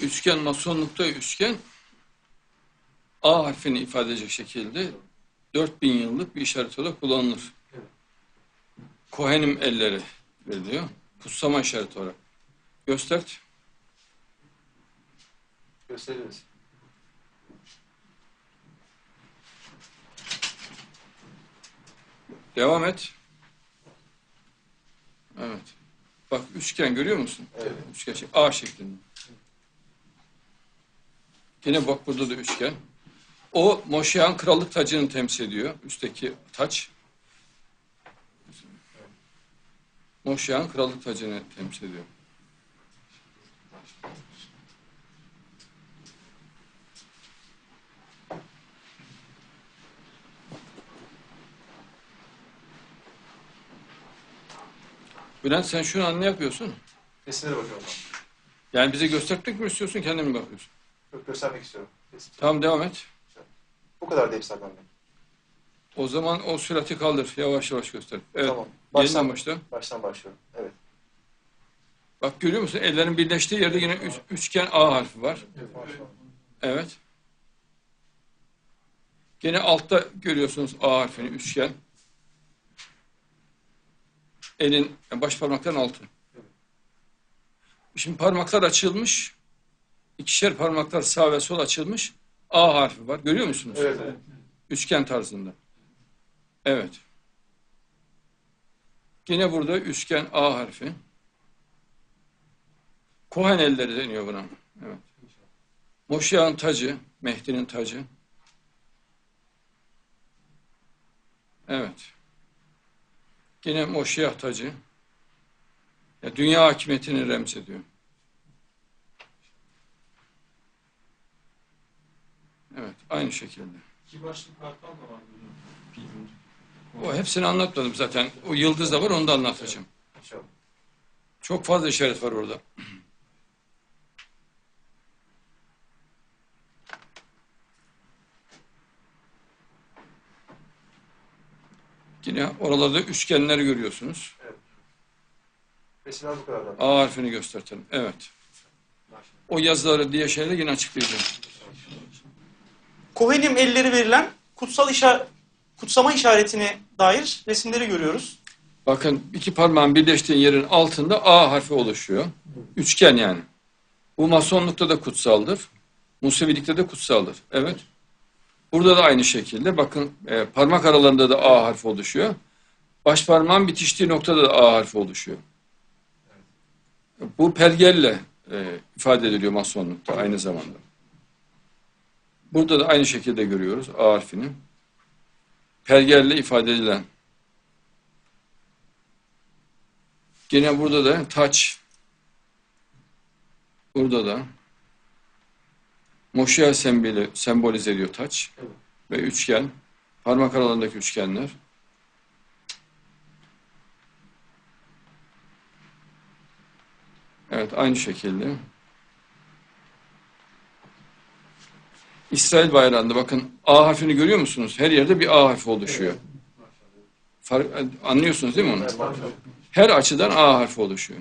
Üçgen masonlukta üçgen A harfini ifade edecek şekilde 4000 yıllık bir işaret olarak kullanılır. Kohenim elleri veriliyor. Kutsama işareti olarak. Göster. Gösteririz. Devam et. Evet. Bak üçgen görüyor musun? Evet. Üçgen şek- A şeklinde. Yine bak burada da üçgen. O Moşehan krallık tacını temsil ediyor. Üstteki taç. Moşehan krallık tacını temsil ediyor. Bülent sen şu an ne yapıyorsun? Resimlere bakıyorum. Yani bize göstermek mi istiyorsun, kendin mi bakıyorsun? Göstermek istiyorum. Tamam devam et. Bu kadar da hepsi. O zaman o sürati kaldır. Yavaş yavaş göster. Evet. Tamam. Yeniden Baştan, başla. baştan başlıyorum. Evet. Bak görüyor musun? Ellerin birleştiği yerde yine üç- üçgen A harfi var. Evet. Gene altta görüyorsunuz A harfini, üçgen. Elin yani baş parmakların altı. Şimdi parmaklar açılmış. İkişer parmaklar sağ ve sol açılmış. A harfi var. Görüyor musunuz? Evet. evet. Üçgen tarzında. Evet. Yine burada üçgen A harfi. Kohen elleri deniyor buna. Evet. Moşya'nın tacı, Mehdi'nin tacı. Evet. Yine Moşya tacı. Ya dünya hakimiyetini remz ediyor. Evet, aynı şekilde. İki başlı kartal da var. O hepsini anlatmadım zaten. O yıldız da var, onu da anlatacağım. Çok fazla işaret var orada. Yine oralarda üçgenler görüyorsunuz. Resimler bu kadar da. A harfini göstertelim. Evet. O yazıları diye şeyleri yine açıklayacağım. Kohenim elleri verilen kutsal işa kutsama işaretine dair resimleri görüyoruz. Bakın iki parmağın birleştiği yerin altında A harfi oluşuyor. Üçgen yani. Bu masonlukta da kutsaldır. Musevilikte de kutsaldır. Evet. Burada da aynı şekilde bakın e, parmak aralarında da A harfi oluşuyor. Baş parmağın bitiştiği noktada da A harfi oluşuyor. Bu pergelle e, ifade ediliyor masonlukta aynı zamanda. Burada da aynı şekilde görüyoruz A harfini. Pergelle ifade edilen Yine burada da taç. Burada da Moşya sembolü, sembolize ediyor taç. Evet. Ve üçgen. Parmak aralarındaki üçgenler. Evet aynı şekilde. İsrail bayrağında bakın A harfini görüyor musunuz? Her yerde bir A harfi oluşuyor. Fark, anlıyorsunuz değil mi onu? Her açıdan A harfi oluşuyor.